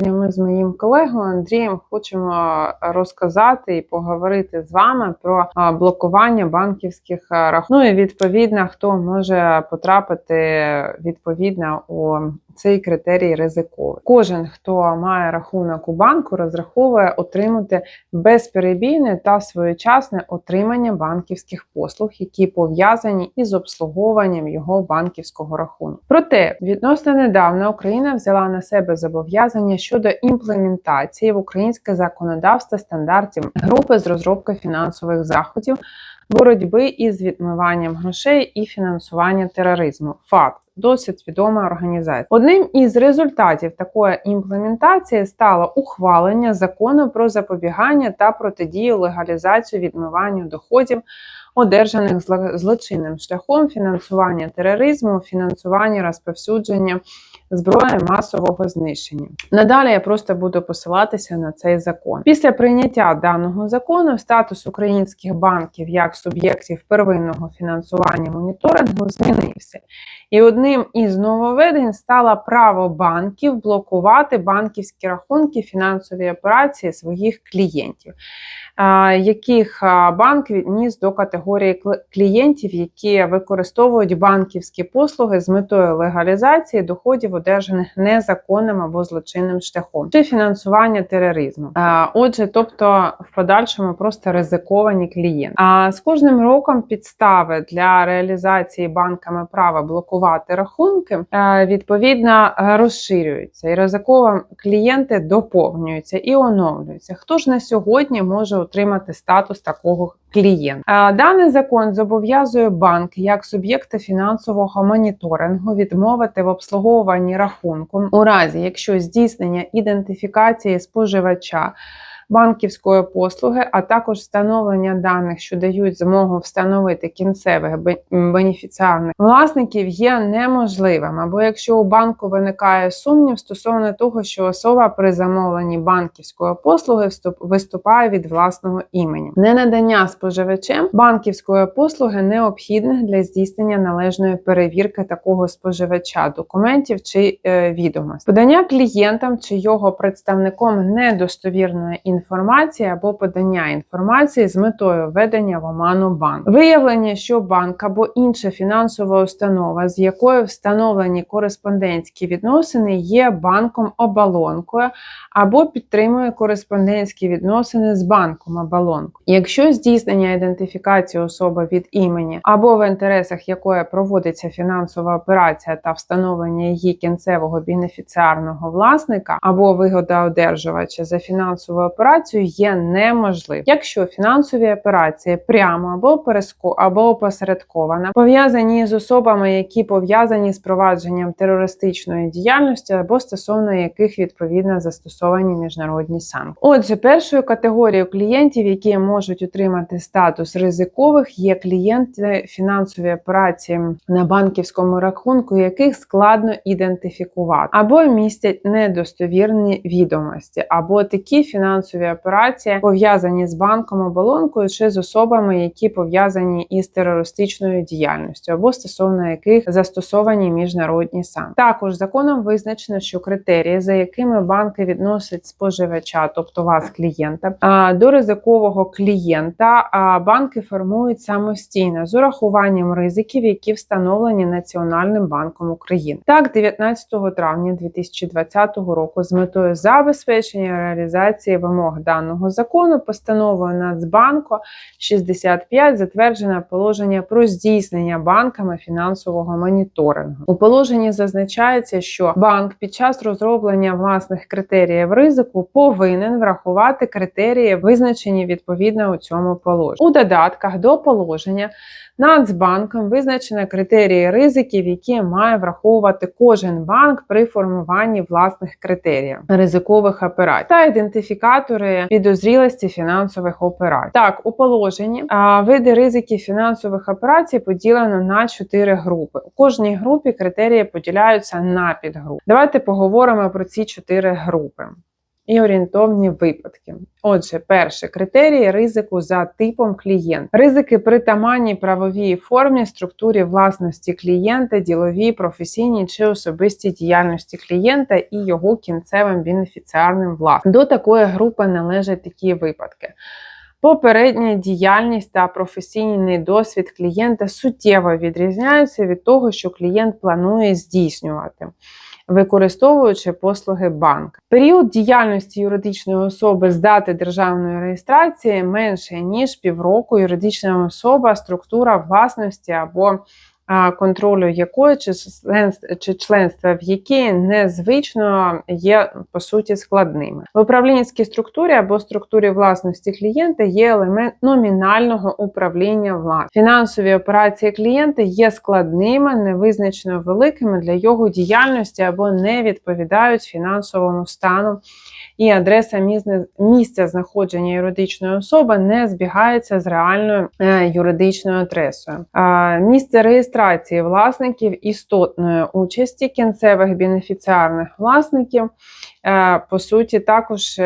them з моїм колегою Андрієм хочемо розказати і поговорити з вами про блокування банківських а, рахунків. Ну і відповідно, хто може потрапити відповідно у цей критерій ризиковий. Кожен, хто має рахунок у банку, розраховує отримати безперебійне та своєчасне отримання банківських послуг, які пов'язані із обслуговуванням його банківського рахунку. Проте відносно недавно Україна взяла на себе зобов'язання щодо імплементації в українське законодавство стандартів групи з розробки фінансових заходів. Боротьби із відмиванням грошей і фінансування тероризму. Факт досить відома організація. Одним із результатів такої імплементації стало ухвалення закону про запобігання та протидію легалізацію відмиванню доходів, одержаних злочинним шляхом фінансування тероризму, фінансування розповсюдження зброї масового знищення. Надалі я просто буду посилатися на цей закон. Після прийняття даного закону статус українських банків як суб'єктів первинного фінансування моніторингу змінився. І одним із нововведень стало право банків блокувати банківські рахунки, фінансові операції своїх клієнтів, яких банк відніс до категорії клієнтів, які використовують банківські послуги з метою легалізації доходів, одержаних незаконним або злочинним шляхом, чи фінансування тероризму. Отже, тобто в подальшому просто ризиковані клієнти. А з кожним роком підстави для реалізації банками права блокувати рахунки е, відповідно розширюються, і ризиково клієнти доповнюються і оновлюються. Хто ж на сьогодні може отримати статус такого клієнта? Е, Даний закон зобов'язує банк як суб'єкта фінансового моніторингу відмовити в обслуговуванні рахунку у разі, якщо здійснення ідентифікації споживача банківської послуги, а також встановлення даних, що дають змогу встановити кінцевих бе- бенефіціарних власників, є неможливим. Або якщо у банку виникає сумнів стосовно того, що особа при замовленні банківської послуги виступає від власного імені, ненадання споживачем банківської послуги необхідних для здійснення належної перевірки такого споживача документів чи е, відомостей. Подання клієнтам чи його представником недостовірної інформації або подання інформації з метою введення в оману банк. Виявлення, що банк або інша фінансова установа, з якою встановлені кореспондентські відносини, є банком оболонкою або підтримує кореспондентські відносини з банком оболонкою. Якщо здійснення ідентифікації особи від імені або в інтересах якої проводиться фінансова операція та встановлення її кінцевого бенефіціарного власника або вигодоодержувача за фінансову операцію є неможливим. Якщо фінансові операції прямо або переско або опосередковано пов'язані з особами, які пов'язані з провадженням терористичної діяльності, або стосовно яких відповідно застосовані міжнародні санкції. Отже, першою категорією клієнтів, які можуть отримати статус ризикових, є клієнти фінансові операції на банківському рахунку, яких складно ідентифікувати, або містять недостовірні відомості, або такі фінансові операції пов'язані з банком оболонкою чи з особами, які пов'язані із терористичною діяльністю, або стосовно яких застосовані міжнародні санкції. Також законом визначено, що критерії, за якими банки відносять споживача, тобто вас, клієнта, до ризикового клієнта, банки формують самостійно з урахуванням ризиків, які встановлені Національним банком України. Так, 19 травня 2020 року, з метою забезпечення реалізації вимог даного закону, постановою Нацбанку 65 затверджено положення про здійснення банками фінансового моніторингу. У положенні зазначається, що банк під час розроблення власних критеріїв ризику повинен врахувати критерії, визначені відповідно у цьому положенні. У додатках до положення Нацбанком визначено критерії ризиків, які має враховувати кожен банк при формуванні власних критеріїв ризикових операцій та ідентифікатори підозрілості фінансових операцій. Так, у положенні види ризиків фінансових операцій поділено на чотири групи. У кожній групі критерії поділяються на підгрупи. Давайте поговоримо про ці чотири групи. І орієнтовні випадки. Отже, перше критерії ризику за типом клієнта. Ризики притаманні правовій формі, структурі власності клієнта, діловій, професійній чи особистій діяльності клієнта і його кінцевим бенефіціарним власникам. До такої групи належать такі випадки. Попередня діяльність та професійний досвід клієнта суттєво відрізняються від того, що клієнт планує здійснювати, використовуючи послуги банка. Період діяльності юридичної особи з дати державної реєстрації менше ніж півроку. Юридична особа, структура власності або контролю якої чи членства, в якій незвично є по суті складними. В управлінській структурі або структурі власності клієнта є елемент номінального управління власністю. Фінансові операції клієнта є складними, невизначено великими для його діяльності або не відповідають фінансовому стану. І адреса місця, знаходження юридичної особи не збігається з реальною е, юридичною адресою. Місце реєстрації власників істотної участі кінцевих бенефіціарних власників по суті також е,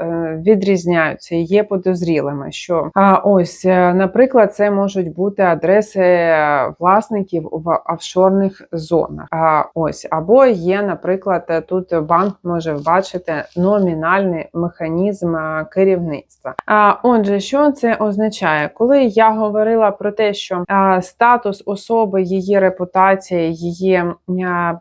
е, відрізняються і є подозрілими. Що ось, е, наприклад, це можуть бути адреси е, власників в офшорних зонах. А ось або є, наприклад, е, тут банк може бачити номінальний механізм е, керівництва. А отже, що це означає? Коли я говорила про те, що статус особи, її репутація, її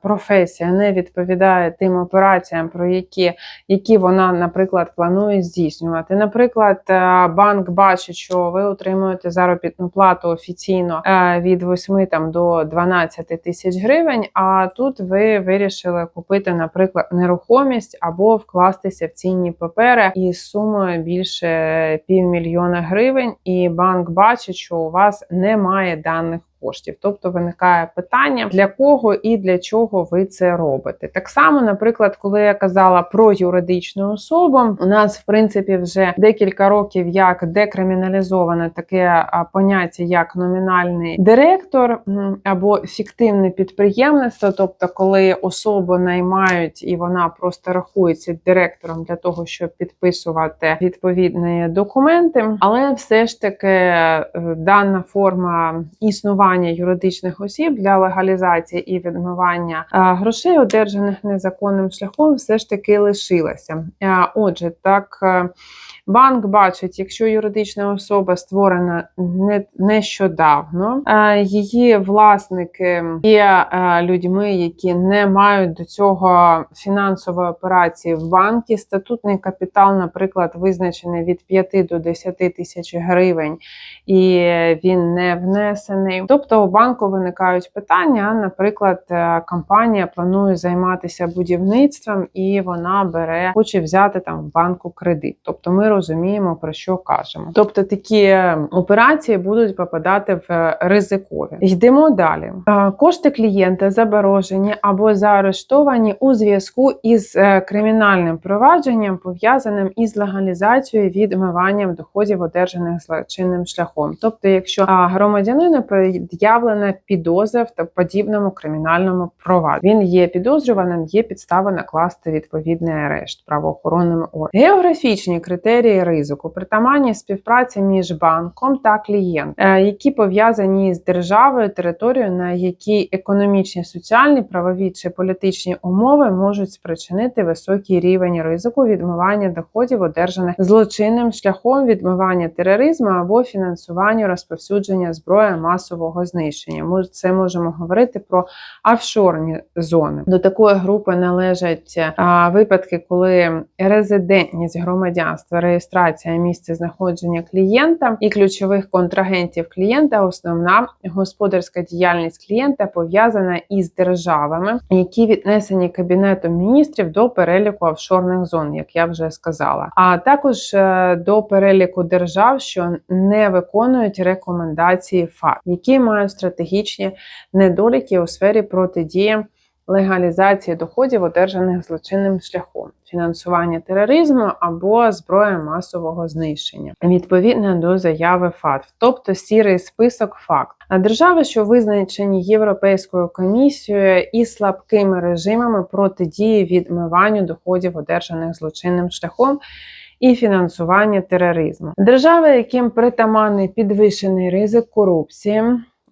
професія не відповідає тим операціям, про які, які вона, наприклад, планує здійснювати. Наприклад, е, банк бачить, що ви отримуєте заробітну плату офіційно е, від 8 там до 12 тисяч гривень. А тут ви вирішили купити, наприклад, нерухомість або вкластися в цінні папери із сумою більше півмільйона гривень, і банк бачить, що у вас немає даних. Коштів, тобто виникає питання, для кого і для чого ви це робите. Так само, наприклад, коли я казала про юридичну особу, у нас в принципі вже декілька років як декриміналізоване таке поняття, як номінальний директор або фіктивне підприємництво, тобто, коли особу наймають і вона просто рахується директором для того, щоб підписувати відповідні документи, але все ж таки е, дана форма існування юридичних осіб для легалізації і відмивання е, грошей, одержаних незаконним шляхом, все ж таки лишилася. Е, Отже, так. е, Банк бачить, якщо юридична особа створена не нещодавно, її власники є людьми, які не мають до цього фінансової операції в банкі. Статутний капітал, наприклад, визначений від 5 до 10 тисяч гривень, і він не внесений. Тобто у банку виникають питання. Наприклад, е, компанія планує займатися будівництвом, і вона бере, хоче взяти там в банку кредит. Тобто, ми розуміємо про що кажемо. Тобто такі операції будуть попадати в ризикові. Йдемо далі. Е, Кошти клієнта заборожені або заарештовані у зв'язку із е, кримінальним провадженням, пов'язаним із легалізацією відмиванням доходів, одержаних злочинним шляхом. Тобто, якщо громадянину пред'явлена підозра в подібному кримінальному провадженні, він є підозрюваним, є підстава накласти відповідний арешт правоохоронними органами. Географічні критерії ризику, притаманні співпраці між банком та клієнтом, е, які пов'язані з державою, територією, на якій економічні, соціальні, правові чи політичні умови можуть спричинити високий рівень ризику відмивання доходів, одержаних злочинним шляхом відмивання тероризму або фінансування розповсюдження зброї масового знищення. Ми це можемо говорити про офшорні зони. До такої групи належать а, випадки, коли резидентність громадянства, реєстрація місця знаходження клієнта і ключових контрагентів клієнта, основна господарська діяльність клієнта пов'язана із державами, які віднесені кабінетом міністрів до переліку офшорних зон, як я вже сказала, а також е, до переліку держав, що не виконують рекомендації ФАТ, які мають стратегічні недоліки у сфері протидії легалізації доходів, одержаних злочинним шляхом, фінансування тероризму або зброї масового знищення, відповідно до заяви ФАТФ, тобто сірий список факт. А держави, що визначені Європейською комісією і слабкими режимами протидії відмиванню доходів, одержаних злочинним шляхом. І фінансування тероризму, держави, яким притаманний підвищений ризик корупції,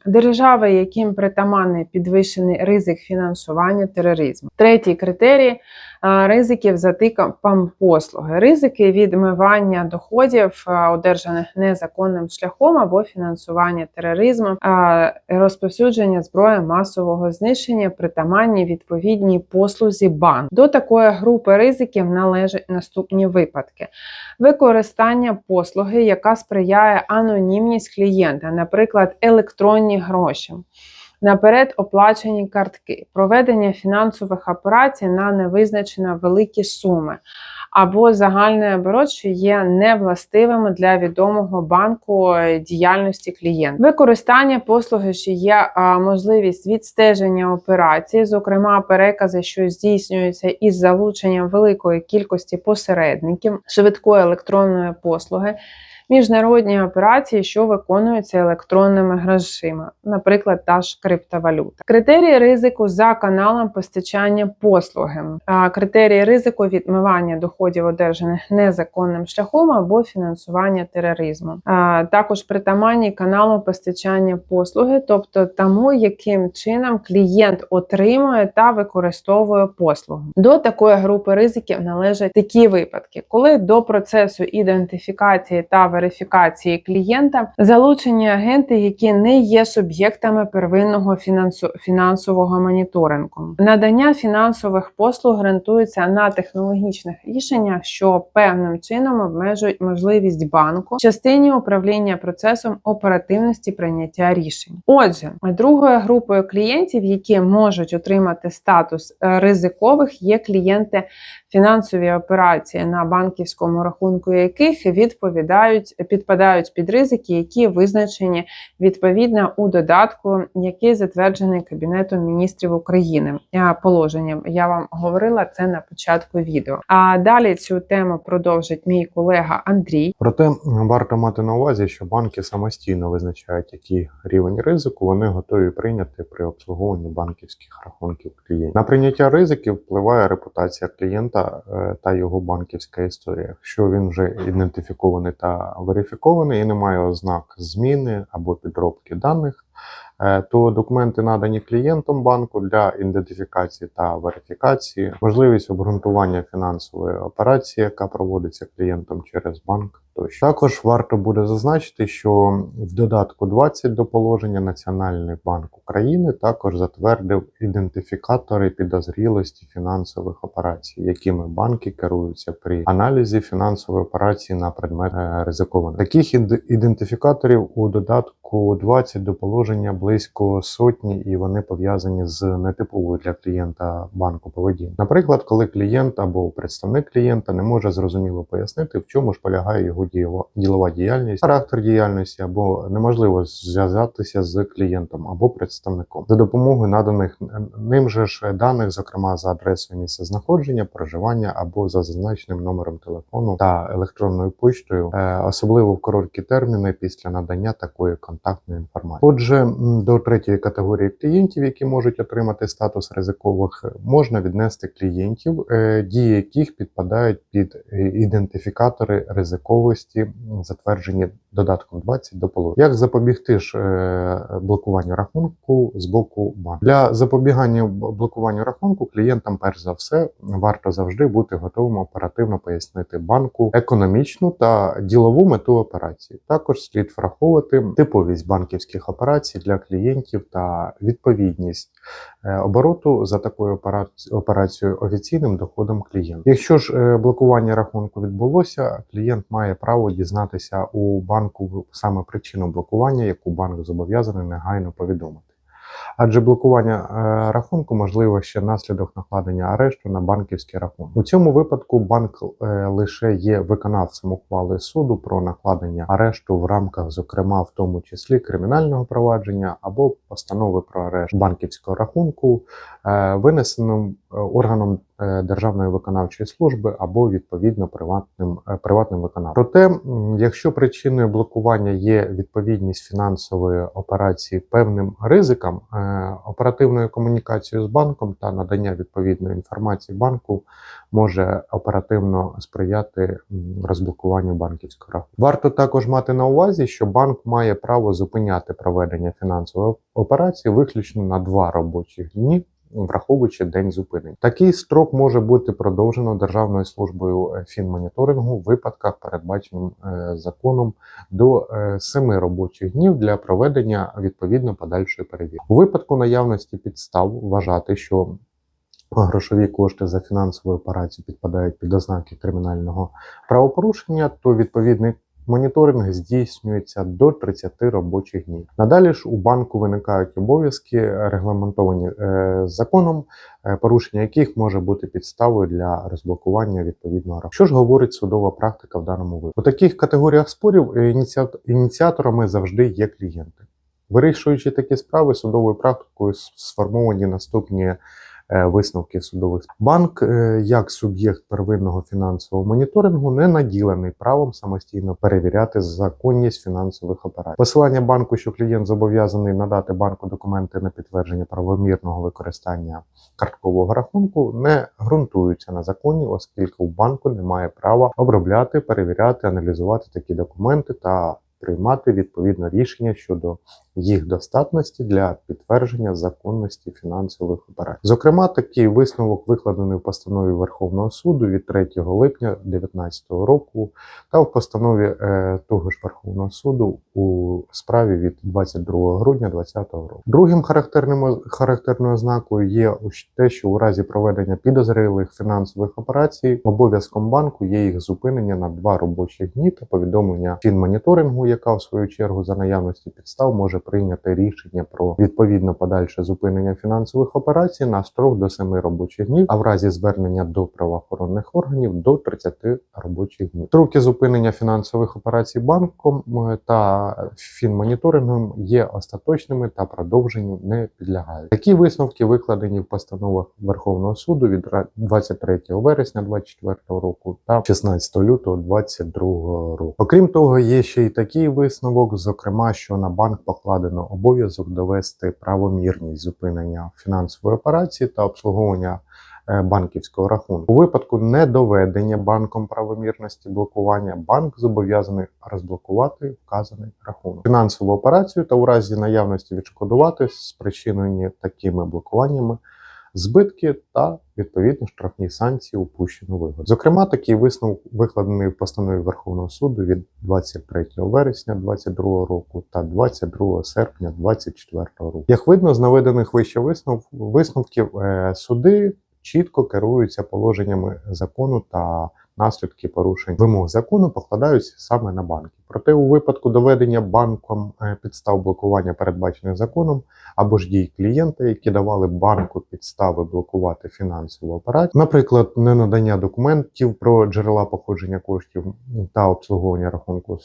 держави, яким притаманний підвищений ризик фінансування тероризму. Третій критерій ризиків за типом послуги, ризики відмивання доходів, одержаних незаконним шляхом або фінансування тероризму, розповсюдження зброї масового знищення, притаманні відповідній послузі банк. До такої групи ризиків належать наступні випадки: використання послуги, яка сприяє анонімність клієнта, наприклад, електронні гроші. Наперед оплачені картки, проведення фінансових операцій на невизначено великі суми, або загальний оборот, що є невластивими для відомого банку е, діяльності клієнта, використання послуги, що є можливість відстеження операцій, зокрема перекази, що здійснюються із залученням великої кількості посередників, швидкої електронної послуги. Міжнародні операції, що виконуються електронними грошима, наприклад, та ж криптовалюта. Критерії ризику за каналом постачання послуги, критерії ризику відмивання доходів, одержаних незаконним шляхом або фінансування тероризму. Також притаманні каналу постачання послуги, тобто тому, яким чином клієнт отримує та використовує послугу. До такої групи ризиків належать такі випадки, коли до процесу ідентифікації та верифікації клієнта залучені агенти, які не є суб'єктами первинного фінансу... фінансового моніторингу. Надання фінансових послуг ґрунтується на технологічних рішеннях, що певним чином обмежують можливість банку в частині управління процесом оперативності прийняття рішень. Отже, другою групою клієнтів, які можуть отримати статус е, ризикових, є клієнти фінансові операції на банківському рахунку, яких відповідають підпадають під ризики, які визначені відповідно у додатку, який затверджений Кабінетом міністрів України. Положенням я вам говорила це на початку відео. А далі цю тему продовжить мій колега Андрій. Проте варто мати на увазі, що банки самостійно визначають, який рівень ризику вони готові прийняти при обслуговуванні банківських рахунків клієнтів. На прийняття ризиків впливає репутація клієнта е, та його банківська історія. Якщо він вже ідентифікований та верифікований і немає ознак зміни або підробки даних, е, то документи надані клієнтом банку для ідентифікації та верифікації, можливість обґрунтування фінансової операції, яка проводиться клієнтом через банк. Тощо також варто буде зазначити, що в додатку 20 до положення Національний банк України також затвердив ідентифікатори підозрілості фінансових операцій, якими банки керуються при аналізі фінансової операції на предмет е, ризикованих. Таких ід- ідентифікаторів у додатку 20 до положення близько сотні, і вони пов'язані з нетиповою для клієнта банку поведінкою. Наприклад, коли клієнт або представник клієнта не може зрозуміло пояснити, в чому ж полягає його дієва- ділова діяльність, характер діяльності, або неможливо зв'язатися з клієнтом або представником за допомогою наданих ним же ж даних, зокрема за адресою місця знаходження, проживання або за зазначеним номером телефону та електронною поштою, е, особливо в короткі терміни після надання такої контактної інформації. Отже, до третьої категорії клієнтів, які можуть отримати статус ризикових, можна віднести клієнтів, е, дії яких підпадають під е, ідентифікатори ризиковості, м, затверджені додатком 20 до положення. Як запобігти ж е, блокуванню рахунку з боку банку? Для запобігання блокуванню рахунку клієнтам, перш за все, варто завжди бути готовим оперативно пояснити банку економічну та ділову мету операції. Також слід враховувати типовість банківських операцій для клієнтів та відповідність е, обороту за такою операцією офіційним доходом клієнта. Якщо ж е, блокування рахунку відбулося, клієнт має право дізнатися у банку саме причину блокування, яку банк зобов'язаний негайно повідомити. адже блокування е, рахунку можливо ще наслідок накладення арешту на банківський рахунок. У цьому випадку банк е, лише є виконавцем ухвали суду про накладення арешту в рамках, зокрема, в тому числі кримінального провадження або постанови про арешт банківського рахунку, винесеним е, органом е, Державної виконавчої служби або відповідно приватним е, приватним виконавцем. Проте, якщо причиною блокування є відповідність фінансової операції певним ризикам, е, оперативною комунікацією з банком та надання відповідної інформації банку може оперативно сприяти розблокуванню банківського рахунку. Варто також мати на увазі, що банк має право зупиняти проведення фінансової операції виключно на два робочі дні. Враховуючи день зупинення, такий строк може бути продовжено Державною службою е, фінмоніторингу в випадках, передбаченим е, законом, до е, семи робочих днів для проведення відповідно подальшої перевірки. У випадку наявності підстав вважати, що грошові кошти за фінансову операцію підпадають під ознаки кримінального правопорушення, то відповідний моніторинг здійснюється до 30 робочих днів. Надалі ж у банку виникають обов'язки, регламентовані е, законом, е, порушення яких може бути підставою для розблокування відповідного рахунку. Що ж говорить судова практика в даному випадку? У таких категоріях спорів ініціат- ініціаторами завжди є клієнти. Вирішуючи такі справи судовою практикою, сформовані наступні висновки судових банк е, як суб'єкт первинного фінансового моніторингу не наділений правом самостійно перевіряти законність фінансових операцій. Посилання банку, що клієнт зобов'язаний надати банку документи на підтвердження правомірного використання карткового рахунку, не ґрунтуються на законі, оскільки у банку немає права обробляти, перевіряти, аналізувати такі документи та приймати відповідно рішення щодо їх достатності для підтвердження законності фінансових операцій. Зокрема, такий висновок викладений в постанові Верховного суду від 3 липня 2019 року та в постанові е, того ж Верховного суду у справі від 22 грудня 2020 року. Другим характерним характерною ознакою є те, що у разі проведення підозрілих фінансових операцій обов'язком банку є їх зупинення на два робочі дні та повідомлення фінмоніторингу, яка в свою чергу за наявності підстав може прийняти рішення про відповідно подальше зупинення фінансових операцій на строк до 7 робочих днів, а в разі звернення до правоохоронних органів до 30 робочих днів. Строки зупинення фінансових операцій банком е, та фінмоніторингом є остаточними та продовженню не підлягають. Такі висновки викладені в постановах Верховного суду від ра- 23 вересня 2024 року та 16 лютого 2022 року. Окрім того, є ще й такий висновок, зокрема, що на банк покладено обов'язок довести правомірність зупинення фінансової операції та обслуговування е, банківського рахунку. У випадку недоведення банком правомірності блокування банк зобов'язаний розблокувати вказаний рахунок. Фінансову операцію та у разі наявності відшкодувати спричинені такими блокуваннями збитки та відповідно штрафні санкції упущену вигоду. Зокрема, такий висновок викладений в постанові Верховного суду від 23 вересня 2022 року та 22 серпня 2024 року. Як видно з наведених вище виснов, висновків, е, суди чітко керуються положеннями закону та наслідки порушень вимог закону покладаються саме на банки. Проте у випадку доведення банком е, підстав блокування, передбачених законом, або ж дій клієнта, які давали банку підстави блокувати фінансову операцію, наприклад, ненадання документів про джерела походження коштів та обслуговування рахунку,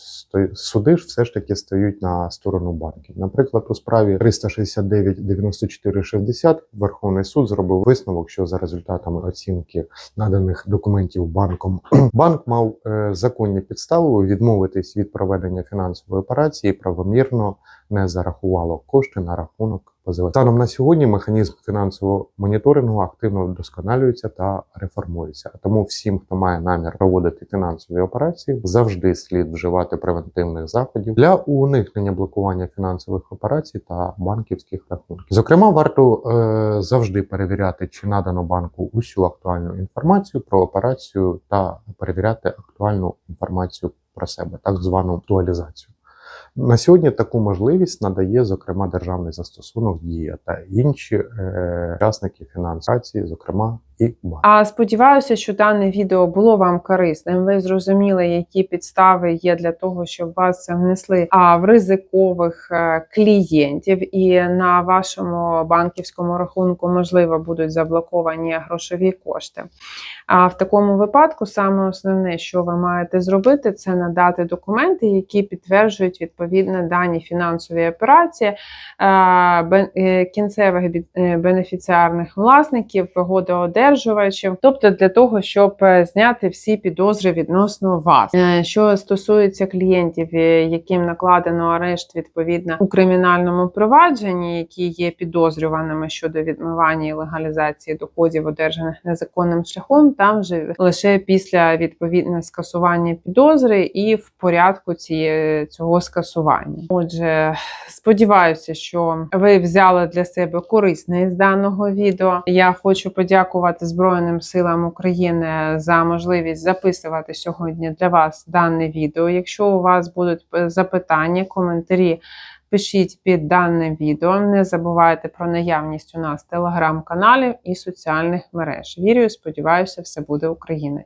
суди ж все ж таки стають на сторону банків. Наприклад, у справі 369 94 60 Верховний суд зробив висновок, що за результатами оцінки наданих документів банком банк мав е, законні підстави відмовитись від проведення фінансової операції правомірно не зарахувало кошти на рахунок позивача. Станом на сьогодні механізм фінансового моніторингу активно вдосконалюється та реформується. Тому всім, хто має намір проводити фінансові операції, завжди слід вживати превентивних заходів для уникнення блокування фінансових операцій та банківських рахунків. Зокрема, варто е, завжди перевіряти, чи надано банку усю актуальну інформацію про операцію та перевіряти актуальну інформацію про себе, так звану актуалізацію. На сьогодні таку можливість надає, зокрема, державний застосунок Дія та інші е, учасники фінансації, зокрема і банк. А сподіваюся, що дане відео було вам корисним. Ви зрозуміли, які підстави є для того, щоб вас внесли а, в ризикових е, клієнтів, і на вашому банківському рахунку можливо будуть заблоковані грошові кошти. А в такому випадку саме основне, що ви маєте зробити, це надати документи, які підтверджують відповідно дані фінансові операції е, е, кінцевих бенефіціарних власників, вигодоодержувачів, тобто для того, щоб е, зняти всі підозри відносно вас. Е, Що стосується клієнтів, е, яким накладено арешт відповідно у кримінальному провадженні, які є підозрюваними щодо відмивання і легалізації доходів, одержаних незаконним шляхом, там вже лише після відповідне скасування підозри і в порядку цієї цього скасування. Отже, сподіваюся, що ви взяли для себе корисне із даного відео. Я хочу подякувати Збройним силам України за можливість записувати сьогодні для вас дане відео. Якщо у вас будуть е, запитання, коментарі. Пишіть під даним відео. Не забувайте про наявність у нас телеграм-каналів і соціальних мереж. Вірю, сподіваюся, все буде Україною.